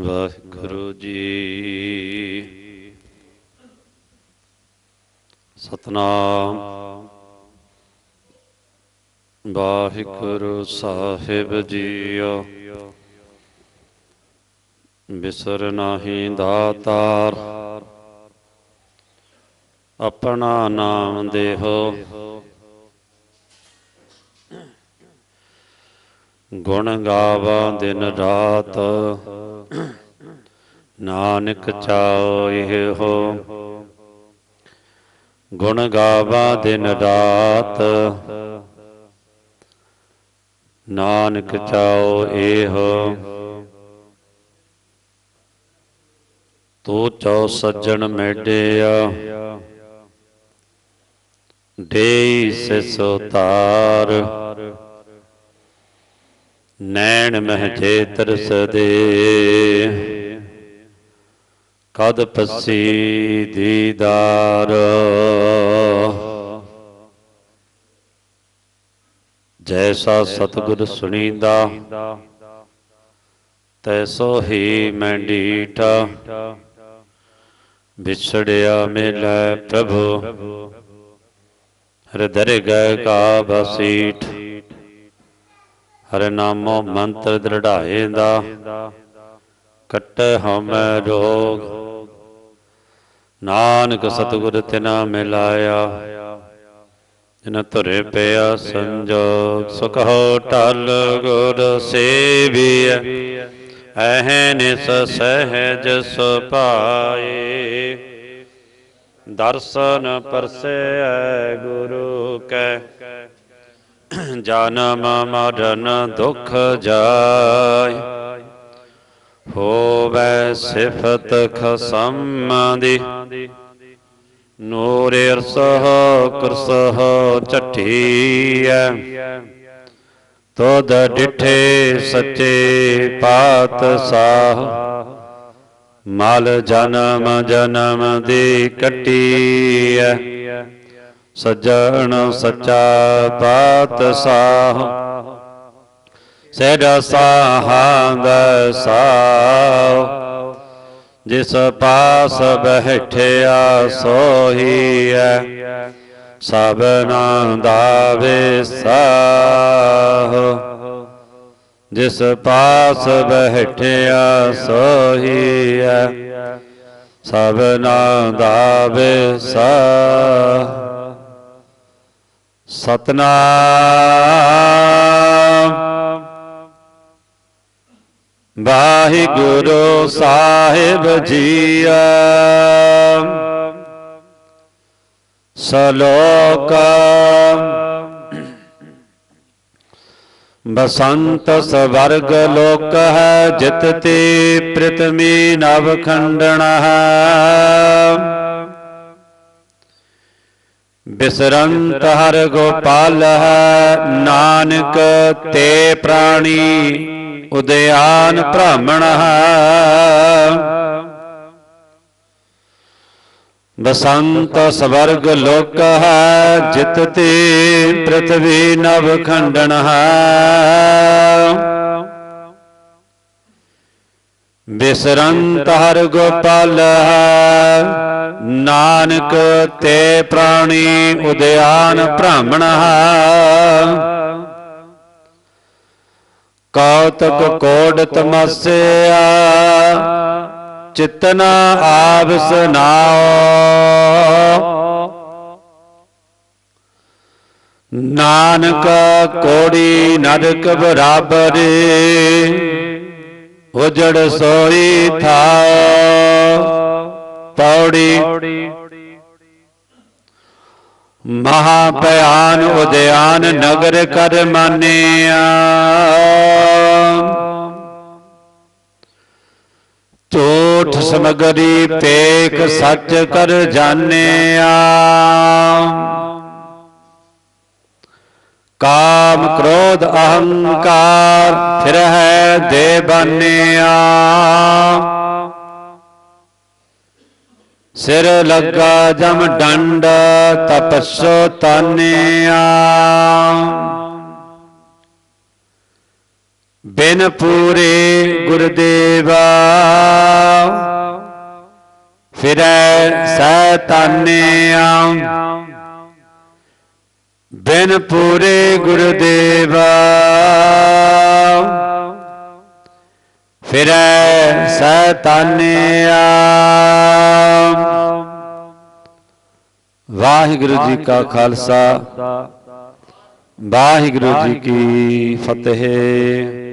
ਵਾਹਿਗੁਰੂ ਜੀ। ਸਤਨਾਮ। ਵਾਹਿਗੁਰੂ ਸਾਹਿਬ ਜੀਓ। ਬਿਸਰ ਨਾਹੀ ਦਾਤਾਰ। ਆਪਣਾ ਨਾਮ ਦੇਹੋ। ਗੁਣ ਗਾਵਾ ਦਿਨ ਰਾਤ। ਨਾਨਕ ਚਾਉ ਇਹ। ਹੋ ਗੁਣ ਗਾਵਾਂ ਦਿਨ ਰਾਤ। ਨਾਨਕ ਚਾਉ ਇਹ। ਹੋ ਤੂੰ ਸੱਜਣ ਮੇਡਿਆ ਦੇਈ ਸਿਸ ਤਾਰ। ਨੈਣ ਮਹਿ ਜੇ ਤਰਸਦੇ ਕਦ ਪਸੀ ਦੀਦਾਰ। ਜੈਸਾ ਸਤਿਗੁਰ ਸੁਣੀਦਾ, ਤੈਸੋ ਹੀ ਮੈਂ ਡੀਠਾ। ਵਿਛੜਿਆ ਮਿਲੈ ਪ੍ਰਭੂ ਹਿਰਦਰਿ ਗਏ ਕਾ ਬਸੀਠ। ਹਰਿ ਨਾਮੋ ਮੰਤਰ ਦ੍ਰਿੜਾਏ ਦਾ ਕੱਟੈ ਹਮੈ ਰੋਗ। ਨਾਨਕ ਸਤਿਗੁਰ ਤਿਨਾ ਮਿਲਾਇਆ, ਜਿਨ ਧੁਰੇ ਪਿਆ ਸੰਜੋਗ, ਸੁਖ ਹੋ ਟਲ ਗੁਰ ਸੇਵੀਐ। ਐਹ ਨਿਸ ਸਹਿਜ ਸੁਪਾਏ ਦਰਸ਼ਨ ਪਰਸੈ ਗੁਰੂ ਕੈ। ਜਨਮ ਮਰਨ ਦੁਖ ਜਾਇ ਹੋਵੇ ਸਿਫਤ ਖਸਮ ਦੀ। ਨੂਰ ਅਰਸਹ ਕਰਸਹ ਚੱਠੀਐ ਤੋਦ ਡਿਠੇ ਸੱਚੇ ਪਾਤਸ਼ਾਹ ਮਲ ਜਨਮ ਜਨਮ ਦੀ ਕੱਟੀਐ। ਸੱਜਣ ਸੱਚਾ ਪਾਤਸ਼ਾਹ। ਸਹਿਜ ਸਾਹੰਦ ਸਾਹ। ਜਿਸ ਪਾਸ ਬਹਿਠਿਆ ਸੋਹੀਐ ਸਭਨਾ ਦਾ ਵਿਸਾਹ। ਜਿਸ ਪਾਸ ਬਹਿਠਿਆ ਸੋਹੀਐ ਸਭਨਾ ਦਾ ਵਿਸਾਹ। ਸਤਨਾਮ। ਵਾਹਿਗੁਰੂ ਸਾਹਿਬ ਜੀਆ। ਸਲੋਕ। ਬਸੰਤ ਸਵਰਗ ਲੋਕ ਹੈ ਜਿਤ ਤੇ ਪ੍ਰਿਤਮੀ ਨਵ ਖੰਡਣ ਹੈ। ਬਿਸਰੰਤ ਹਰ ਗੋਪਾਲ ਹੈ, ਨਾਨਕ ਤੇ ਪ੍ਰਾਣੀ, ਉਦਿਆਨ ਬ੍ਰਾਹਮਣ ਹੈ। ਬਸੰਤ ਸਵਰਗ ਲੋਕ ਹੈ, ਜਿਤ ਤੇ ਪ੍ਰਥਵੀ ਨਵ ਖੰਡਨ ਹੈ। ਬਿਸਰੰਤ ਹਰ ਗੋਪਾਲ ਨਾਨਕ ਤੇ ਪ੍ਰਾਣੀ ਉਦਿਆਨ ਬ੍ਰਾਹਮਣ ਕੌਤਕ ਕੋਡ ਤਮਸਿਆ, ਚਿਤਨਾ ਆਪ ਸੁਨਾਓ ਨਾਨਕ ਕੋੜੀ ਨਰਕ ਬਰਾਬਰੇ ਉਜੜ ਸੋਈ ਥਾਓ ਪੌੜੀ। ਮਹਾ ਭਿਆਨ ਉਦਿਆਨ ਨਗਰ ਕਰ ਮਾਨਿਆ। ਝੂਠ ਸਮਗਰੀ ਪੇਖ ਸੱਚ ਕਰ ਜਾਣਿਆ। ਕਾਮ ਕ੍ਰੋਧ ਅਹੰਕਾਰ ਫਿਰ ਹੈ ਦੇ ਬਾਨਿਆ ਸਿਰ ਲੱਗਾ ਜਮ ਡੰਡ ਤਪਸੋ ਤਾਨਿਆ। ਬਿਨ ਪੂਰੇ ਗੁਰਦੇਵਾ ਫਿਰੈ ਸੈਤਾਨਿਆ। ਬਿਨ ਪੂਰੇ ਗੁਰਦੇਵਾ। ਫਿਰੈ ਸੈਤਾਨਿਆ ਵਾਹਿਗੁਰੂ ਜੀ ਕਾ ਖਾਲਸਾ। ਵਾਹਿਗੁਰੂ ਜੀ ਕੀ ਫਤਿਹ।